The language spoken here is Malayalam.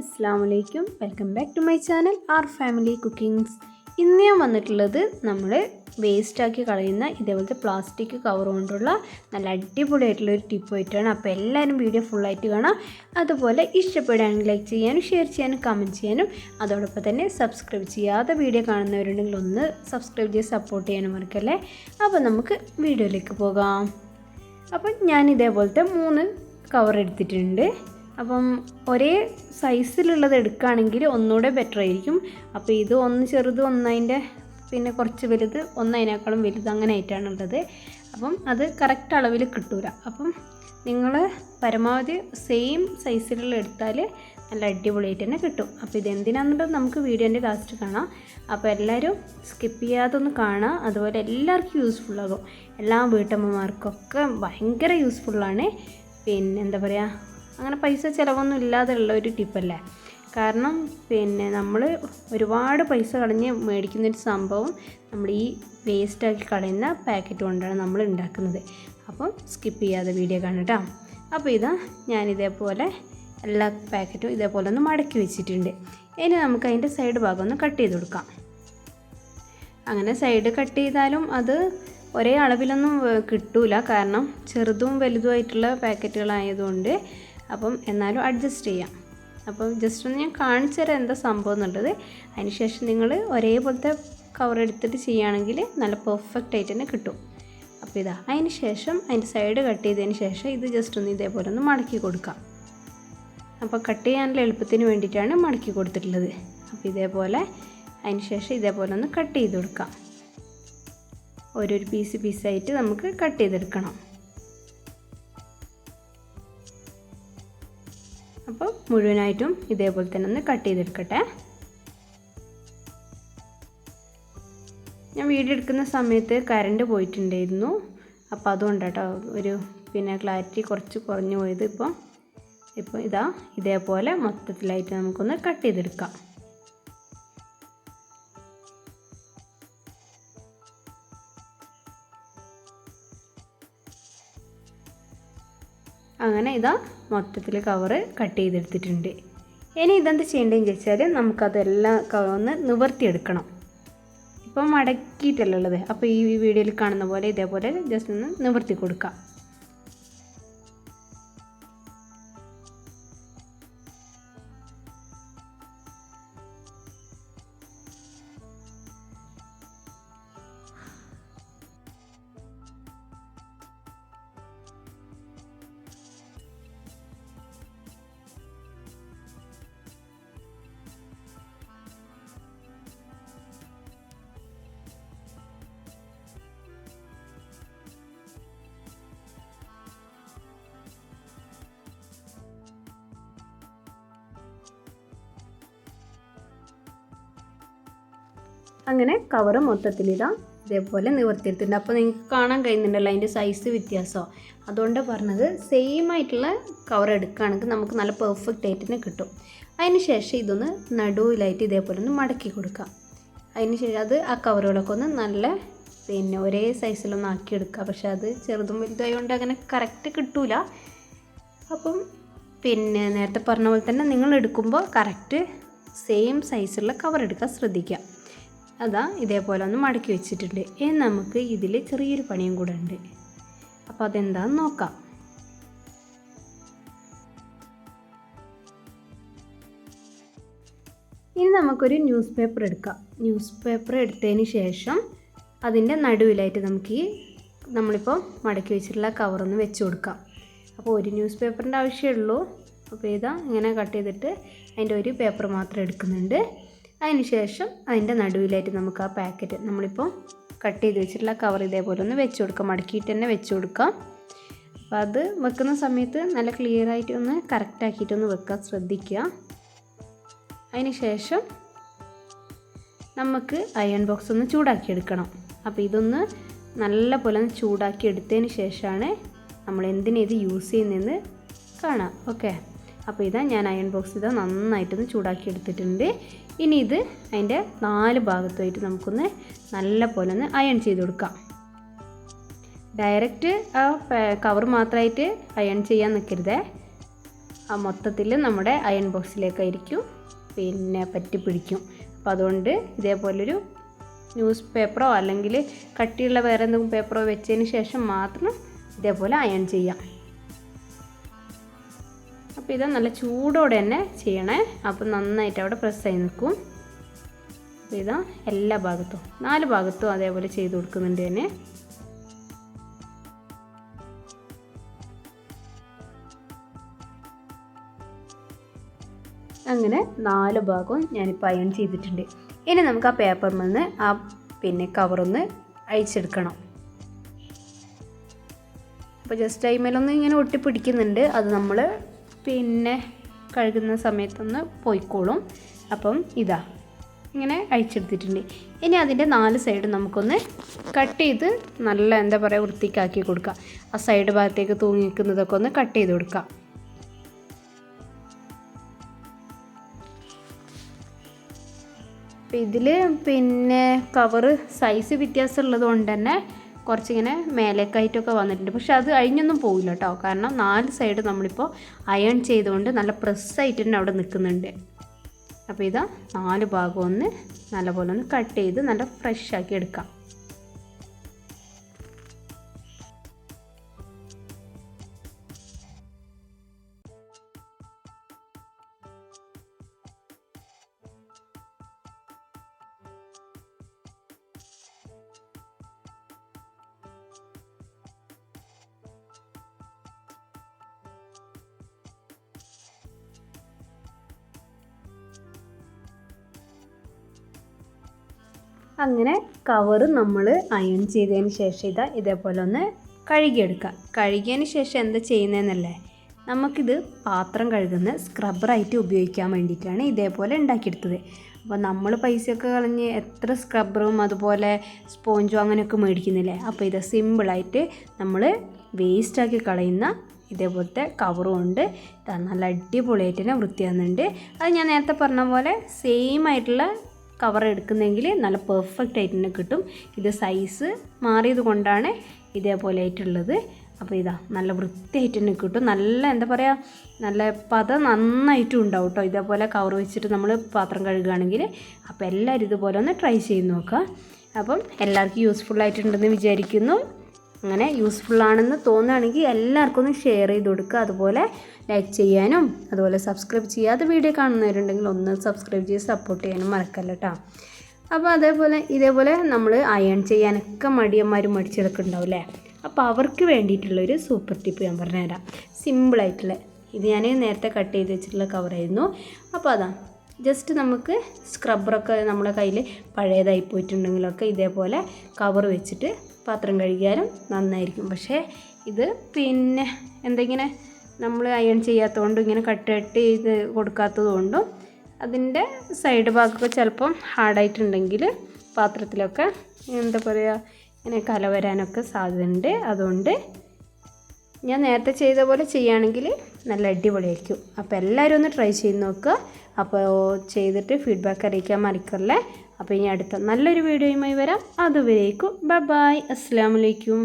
അസ്സാം വലൈക്കും welcome back to my channel our family cookings. ഇന്ന് ഞാൻ വന്നിട്ടുള്ളത് നമ്മൾ വേസ്റ്റാക്കി കളയുന്ന ഇതേപോലത്തെ പ്ലാസ്റ്റിക് കവർ കൊണ്ടുള്ള നല്ല അടിപൊളിയായിട്ടുള്ള ഒരു ടിപ്പ് ആയിട്ടാണ് അപ്പോൾ എല്ലാവരും വീഡിയോ ഫുള്ളായിട്ട് കാണാം. അതുപോലെ ഇഷ്ടപ്പെടുകയാണെങ്കിൽ ലൈക്ക് ചെയ്യാനും ഷെയർ ചെയ്യാനും കമന്റ് ചെയ്യാനും അതോടൊപ്പം തന്നെ സബ്സ്ക്രൈബ് ചെയ്യാതെ വീഡിയോ കാണുന്നവരുണ്ടെങ്കിൽ ഒന്ന് സബ്സ്ക്രൈബ് ചെയ്ത് സപ്പോർട്ട് ചെയ്യാനും മറക്കല്ലേ? അപ്പോൾ നമുക്ക് വീഡിയോയിലേക്ക് പോകാം. അപ്പം ഞാൻ ഇതേപോലത്തെ മൂന്ന് കവർ എടുത്തിട്ടുണ്ട്. അപ്പം ഒരേ സൈസിലുള്ളത് എടുക്കുകയാണെങ്കിൽ ഒന്നുകൂടെ ബെറ്റർ ആയിരിക്കും. അപ്പോൾ ഇത് ഒന്ന് ചെറുത് ഒന്നതിന്റെ പിന്നെ കുറച്ച് വലുത് ഒന്നതിനേക്കാളും വലുത് അങ്ങനെ ആയിട്ടാണുള്ളത് അപ്പം അത് കറക്റ്റ് അളവിൽ കിട്ടൂല. അപ്പം നിങ്ങൾ പരമാവധി സെയിം സൈസിലുള്ള എടുത്താൽ നല്ല അടിപൊളിയായിട്ട് തന്നെ കിട്ടും. അപ്പോൾ ഇതെന്തിനാണെന്നുള്ളത് നമുക്ക് വീഡിയോന്റെ ലാസ്റ്റ് കാണാം. അപ്പോൾ എല്ലാവരും സ്കിപ്പ് ചെയ്യാതെ ഒന്ന് കാണാം അതുപോലെ എല്ലാവർക്കും യൂസ്ഫുള്ളാകും എല്ലാ വീട്ടമ്മമാർക്കൊക്കെ ഭയങ്കര യൂസ്ഫുള്ളാണ് പിന്നെ എന്താ പറയുക അങ്ങനെ പൈസ ചിലവൊന്നും ഇല്ലാതെയുള്ള ഒരു ടിപ്പല്ലേ കാരണം പിന്നെ നമ്മൾ ഒരുപാട് പൈസ കളഞ്ഞ് മേടിക്കുന്നൊരു സംഭവം നമ്മൾ ഈ വേസ്റ്റാക്കി കളയുന്ന പാക്കറ്റ് കൊണ്ടാണ് നമ്മൾ ഉണ്ടാക്കുന്നത് അപ്പം സ്കിപ്പ് ചെയ്യാതെ വീഡിയോ കാണട്ടോ അപ്പോൾ ഇതാ ഞാൻ ഇതേപോലെ എല്ലാ പാക്കറ്റും ഇതേപോലെ ഒന്ന് മടക്കി വെച്ചിട്ടുണ്ട്. ഇനി നമുക്ക് അതിന്റെ സൈഡ് ഭാഗം ഒന്ന് കട്ട് ചെയ്ത് കൊടുക്കാം. അങ്ങനെ സൈഡ് കട്ട് ചെയ്താലും അത് ഒരേ അളവിലൊന്നും കിട്ടൂല. കാരണം ചെറുതും വലുതുമായിട്ടുള്ള പാക്കറ്റുകളായതുകൊണ്ട് അപ്പം എന്നാലും അഡ്ജസ്റ്റ് ചെയ്യാം. അപ്പം ജസ്റ്റ് ഒന്ന് ഞാൻ കാണിച്ചു തരാം എന്താ സംഭവം എന്നുള്ളത്. അതിനുശേഷം നിങ്ങൾ ഒരേപോലത്തെ കവർ എടുത്തിട്ട് ചെയ്യുകയാണെങ്കിൽ നല്ല പെർഫെക്റ്റ് ആയിട്ട് തന്നെ കിട്ടും. അപ്പോൾ ഇതാ അതിന് ശേഷം അതിന്റെ സൈഡ് കട്ട് ചെയ്തതിന് ശേഷം ഇത് ജസ്റ്റ് ഒന്ന് ഇതേപോലെ ഒന്ന് മടക്കി കൊടുക്കാം. അപ്പോൾ കട്ട് ചെയ്യാനുള്ള എളുപ്പത്തിന് വേണ്ടിയിട്ടാണ് മടക്കി കൊടുത്തിട്ടുള്ളത്. അപ്പോൾ ഇതേപോലെ അതിന് ശേഷം ഇതേപോലെ ഒന്ന് കട്ട് ചെയ്ത് കൊടുക്കാം. ഓരോരു പീസ് പീസായിട്ട് നമുക്ക് കട്ട് ചെയ്തെടുക്കണം. മുഴുവനായിട്ടും ഇതേപോലെ തന്നെ ഒന്ന് കട്ട് ചെയ്തെടുക്കട്ടെ. ഞാൻ വീഡിയോ എടുക്കുന്ന സമയത്ത് കറണ്ട് പോയിട്ടുണ്ടായിരുന്നു. അപ്പോൾ അതുകൊണ്ടാട്ടോ ഒരു പിന്നെ ക്ലാരിറ്റി കുറച്ച് കുറഞ്ഞു പോയത് ഇപ്പോൾ ഇപ്പോൾ ഇതാ ഇതേപോലെ മൊത്തത്തിലായിട്ട് നമുക്കൊന്ന് കട്ട് ചെയ്തെടുക്കാം. അങ്ങനെ ഇതാ മൊത്തത്തിൽ കവറ് കട്ട് ചെയ്തെടുത്തിട്ടുണ്ട്. ഇനി ഇതെന്ത് ചെയ്യേണ്ടതെന്ന് ചോദിച്ചാൽ നമുക്കതെല്ലാം ഒന്ന് നിവർത്തിയെടുക്കണം. ഇപ്പം മടക്കിയിട്ടല്ലേ ഉള്ളത്? അപ്പോൾ ഈ വീഡിയോയിൽ കാണുന്ന പോലെ ഇതേപോലെ ജസ്റ്റ് ഒന്ന് നിവർത്തി കൊടുക്കാം. അങ്ങനെ കവറ് മൊത്തത്തിൽ ഇതാ ഇതേപോലെ നിവർത്തിയെടുത്തിട്ടുണ്ട് അപ്പോൾ നിങ്ങൾക്ക് കാണാൻ കഴിയുന്നുണ്ടല്ലോ അതിന്റെ സൈസ് വ്യത്യാസമോ അതുകൊണ്ട് പറഞ്ഞത് സെയിം ആയിട്ടുള്ള കവർ എടുക്കുകയാണെങ്കിൽ നമുക്ക് നല്ല പെർഫെക്റ്റ് ആയിട്ട് തന്നെ കിട്ടും. അതിന് ശേഷം ഇതൊന്ന് നടുവിലായിട്ട് ഇതേപോലെ ഒന്ന് മടക്കി കൊടുക്കുക അതിന് ശേഷം അത് ആ കവറുകളൊക്കെ ഒന്ന് നല്ല പിന്നെ ഒരേ സൈസിലൊന്ന് ആക്കിയെടുക്കുക പക്ഷെ അത് ചെറുതും വലുതായതുകൊണ്ട് അങ്ങനെ കറക്റ്റ് കിട്ടൂല. അപ്പം പിന്നെ നേരത്തെ പറഞ്ഞ പോലെ തന്നെ നിങ്ങൾ എടുക്കുമ്പോൾ കറക്റ്റ് സെയിം സൈസുള്ള കവർ എടുക്കാൻ ശ്രദ്ധിക്കുക. അതാ ഇതേപോലെ ഒന്ന് മടക്കി വെച്ചിട്ടുണ്ട്. ഇനി നമുക്ക് ഇതിൽ ചെറിയൊരു പണിയും കൂടെ ഉണ്ട്. അപ്പോൾ അതെന്താന്ന് നോക്കാം. ഇനി നമുക്കൊരു ന്യൂസ് പേപ്പർ എടുക്കാം. ന്യൂസ് പേപ്പർ എടുത്തതിന് ശേഷം അതിന്റെ നടുവിലായിട്ട് നമുക്ക് ഈ നമ്മളിപ്പോൾ മടക്കി വെച്ചിട്ടുള്ള കവറൊന്ന് വെച്ച് കൊടുക്കാം. അപ്പോൾ ഒരു ന്യൂസ് പേപ്പറിന്റെ ആവശ്യമുള്ളൂ അപ്പോൾ ഇതാ ഇങ്ങനെ കട്ട് ചെയ്തിട്ട് അതിന്റെ ഒരു പേപ്പർ മാത്രം എടുക്കുന്നുണ്ട്. അതിന് ശേഷം അതിന്റെ നടുവിലായിട്ട് നമുക്ക് ആ പാക്കറ്റ് നമ്മളിപ്പോൾ കട്ട് ചെയ്ത് വെച്ചിട്ടുള്ള കവർ ഇതേപോലെ ഒന്ന് വെച്ച് കൊടുക്കാം. മടക്കിയിട്ട് തന്നെ വെച്ച് കൊടുക്കാം. അപ്പോൾ അത് വെക്കുന്ന സമയത്ത് നല്ല ക്ലിയർ ആയിട്ട് ഒന്ന് കറക്റ്റ് ആക്കിയിട്ടൊന്ന് വെക്കാൻ ശ്രദ്ധിക്കുക. അതിനുശേഷം നമുക്ക് അയൺ ബോക്സ് ഒന്ന് ചൂടാക്കി എടുക്കണം. അപ്പോൾ ഇതൊന്ന് നല്ല പോലെ ഒന്ന് ചൂടാക്കി എടുത്തതിന് ശേഷമാണ് നമ്മൾ എന്തിനേത് യൂസ് ചെയ്യുന്നതെന്ന് കാണാം. ഓക്കെ അപ്പോൾ ഇതാ ഞാൻ അയൺ ബോക്സ് ഇതാ നന്നായിട്ടൊന്ന് ചൂടാക്കി എടുത്തിട്ടുണ്ട് ഇനി ഇത് അതിന്റെ നാല് ഭാഗത്തുമായിട്ട് നമുക്കൊന്ന് നല്ല പോലെ ഒന്ന് അയൺ ചെയ്ത് കൊടുക്കാം. ഡയറക്റ്റ് ആ കവർ മാത്രമായിട്ട് അയൺ ചെയ്യാൻ നിൽക്കരുതേ. ആ മൊത്തത്തിൽ നമ്മുടെ അയൺ ബോക്സിലേക്കായിരിക്കും പിന്നെ പറ്റി പിടിക്കും. അപ്പോൾ അതുകൊണ്ട് ഇതേപോലൊരു ന്യൂസ് പേപ്പറോ അല്ലെങ്കിൽ കട്ടിയുള്ള വേറെ എന്തെങ്കിലും പേപ്പറോ വെച്ചതിന് ശേഷം മാത്രം ഇതേപോലെ അയൺ ചെയ്യാം. അപ്പോൾ ഇത് നല്ല ചൂടോടെ തന്നെ ചെയ്യണേ. അപ്പോൾ നന്നായിട്ട് അവിടെ പ്രസ് ആയി നിൽക്കും. അപ്പോൾ ഇതാ എല്ലാ ഭാഗത്തും നാല് ഭാഗത്തും അതേപോലെ ചെയ്ത് കൊടുക്കുന്നുണ്ട് തന്നെ. അങ്ങനെ നാല് ഭാഗവും ഞാനിപ്പോൾ അയൺ ചെയ്തിട്ടുണ്ട്. ഇനി നമുക്ക് ആ പേപ്പറിൽ നിന്ന് ആ പിന്നെ കവറൊന്ന് അഴിച്ചെടുക്കണം. അപ്പോൾ ജസ്റ്റ് ടൈമിലൊന്ന് ഇങ്ങനെ ഒട്ടിപ്പിടിക്കുന്നുണ്ട്. അത് നമ്മൾ പിന്നെ കഴുകുന്ന സമയത്തൊന്ന് പോയിക്കോളും. അപ്പം ഇതാ ഇങ്ങനെ അഴിച്ചെടുത്തിട്ടുണ്ട്. ഇനി അതിന്റെ നാല് സൈഡ് നമുക്കൊന്ന് കട്ട് ചെയ്ത് നല്ല എന്താ പറയുക വൃത്തിക്കാക്കി കൊടുക്കുക ആ സൈഡ് ഭാഗത്തേക്ക് തൂങ്ങി നിൽക്കുന്നതൊക്കെ ഒന്ന് കട്ട് ചെയ്ത് കൊടുക്കുക അപ്പം ഇതിൽ പിന്നെ കവറ് സൈസ് വ്യത്യാസമുള്ളത് കൊണ്ട് തന്നെ കുറച്ചിങ്ങനെ മേലേക്കായിട്ടൊക്കെ വന്നിട്ടുണ്ട്. പക്ഷെ അത് അഴിഞ്ഞൊന്നും പോവില്ല കേട്ടോ. കാരണം നാല് സൈഡ് നമ്മളിപ്പോൾ അയൺ ചെയ്തുകൊണ്ട് നല്ല പ്രസ്സായിട്ട് തന്നെ അവിടെ നിൽക്കുന്നുണ്ട്. അപ്പോൾ ഇതാ നാല് ഭാഗം ഒന്ന് നല്ലപോലെ ഒന്ന് കട്ട് ചെയ്ത് നല്ല ഫ്രഷ് ആക്കി എടുക്കാം. അങ്ങനെ കവറ് നമ്മൾ അയൺ ചെയ്തതിന് ശേഷം ഇതാ ഇതേപോലെ ഒന്ന് കഴുകിയെടുക്കുക കഴുകിയതിന് ശേഷം എന്താ ചെയ്യുന്നതെന്നല്ലേ നമുക്കിത് പാത്രം കഴുകുന്ന സ്ക്രബ്ബറായിട്ട് ഉപയോഗിക്കാൻ വേണ്ടിയിട്ടാണ് ഇതേപോലെ ഉണ്ടാക്കിയെടുത്തത്. അപ്പോൾ നമ്മൾ പൈസയൊക്കെ കളഞ്ഞ് എത്ര സ്ക്രബ്ബറും അതുപോലെ സ്പോഞ്ചും അങ്ങനെയൊക്കെ മേടിക്കുന്നില്ലേ? അപ്പോൾ ഇത് സിമ്പിളായിട്ട് നമ്മൾ വേസ്റ്റാക്കി കളയുന്ന ഇതേപോലത്തെ കവറും ഉണ്ട് നല്ല അടിപൊളിയായിട്ട് തന്നെ വൃത്തിയാകുന്നുണ്ട് അത് ഞാൻ നേരത്തെ പറഞ്ഞ പോലെ സെയിം ആയിട്ടുള്ള കവർ എടുക്കുന്നെങ്കിൽ നല്ല പെർഫെക്റ്റ് ആയിട്ട് തന്നെ കിട്ടും. ഇത് സൈസ് മാറിയത് കൊണ്ടാണ് ഇതേപോലെ ആയിട്ടുള്ളത്. അപ്പോൾ ഇതാ നല്ല വൃത്തിയായിട്ട് തന്നെ കിട്ടും. നല്ല എന്താ പറയുക നല്ല പത നന്നായിട്ടും ഉണ്ടാവും കേട്ടോ ഇതേപോലെ കവർ വെച്ചിട്ട് നമ്മൾ പാത്രം കഴുകുകയാണെങ്കിൽ അപ്പോൾ എല്ലാവരും ഇതുപോലെ ഒന്ന് ട്രൈ ചെയ്ത് നോക്കുക. അപ്പം എല്ലാവർക്കും യൂസ്ഫുൾ ആയിട്ടുണ്ടെന്ന് വിചാരിക്കുന്നു. അങ്ങനെ ആണെന്ന് തോന്നുകയാണെങ്കിൽ എല്ലാവർക്കും ഒന്ന് ഷെയർ ചെയ്ത് കൊടുക്കുക. അതുപോലെ ലൈക്ക് ചെയ്യാനും അതുപോലെ സബ്സ്ക്രൈബ് ചെയ്യാതെ വീഡിയോ കാണുന്നവരുണ്ടെങ്കിൽ ഒന്ന് സബ്സ്ക്രൈബ് ചെയ്ത് സപ്പോർട്ട് ചെയ്യാനും മറക്കല്ല കേട്ടോ അപ്പോൾ അതേപോലെ ഇതേപോലെ നമ്മൾ അയൺ ചെയ്യാനൊക്കെ മടിയന്മാരും മടിച്ചെടുക്കുന്നുണ്ടാവും അല്ലേ അപ്പോൾ അവർക്ക് വേണ്ടിയിട്ടുള്ളൊരു സൂപ്പർ ടിപ്പ് ഞാൻ പറഞ്ഞുതരാം. സിമ്പിളായിട്ടുള്ള ഇത് ഞാൻ നേരത്തെ കട്ട് ചെയ്ത് വെച്ചിട്ടുള്ള കവറായിരുന്നു അപ്പോൾ അതാ. ജസ്റ്റ് നമുക്ക് സ്ക്രബ്ബറൊക്കെ നമ്മുടെ കയ്യിൽ പഴയതായി പോയിട്ടുണ്ടെങ്കിലൊക്കെ ഇതേപോലെ കവർ വെച്ചിട്ട് പാത്രം കഴുകിയാലും നന്നായിരിക്കും. പക്ഷേ ഇത് പിന്നെ എന്തെങ്കിലും നമ്മൾ അയൺ ചെയ്യാത്തതുകൊണ്ടും ഇങ്ങനെ കട്ട് ചെയ്ത് കൊടുക്കാത്തത് കൊണ്ടും അതിന്റെ സൈഡ് ഭാഗമൊക്കെ ചിലപ്പം ഹാർഡായിട്ടുണ്ടെങ്കിൽ പാത്രത്തിലൊക്കെ എന്താ പറയുക ഇങ്ങനെ കല വരാനൊക്കെ സാധ്യതയുണ്ട്. അതുകൊണ്ട് ഞാൻ നേരത്തെ ചെയ്ത പോലെ ചെയ്യുകയാണെങ്കിൽ നല്ല അടിപൊളിയായിരിക്കും. അപ്പോൾ എല്ലാവരും ഒന്ന് ട്രൈ ചെയ്ത് നോക്കുക. അപ്പോൾ ചെയ്തിട്ട് ഫീഡ്ബാക്ക് അറിയിക്കാൻ മറക്കല്ലേ. അപ്പോൾ ഇനി അടുത്ത നല്ലൊരു വീഡിയോയുമായി വരാം. അതുവരേക്കും. ബൈ ബൈ അസ്സാം വലൈക്കും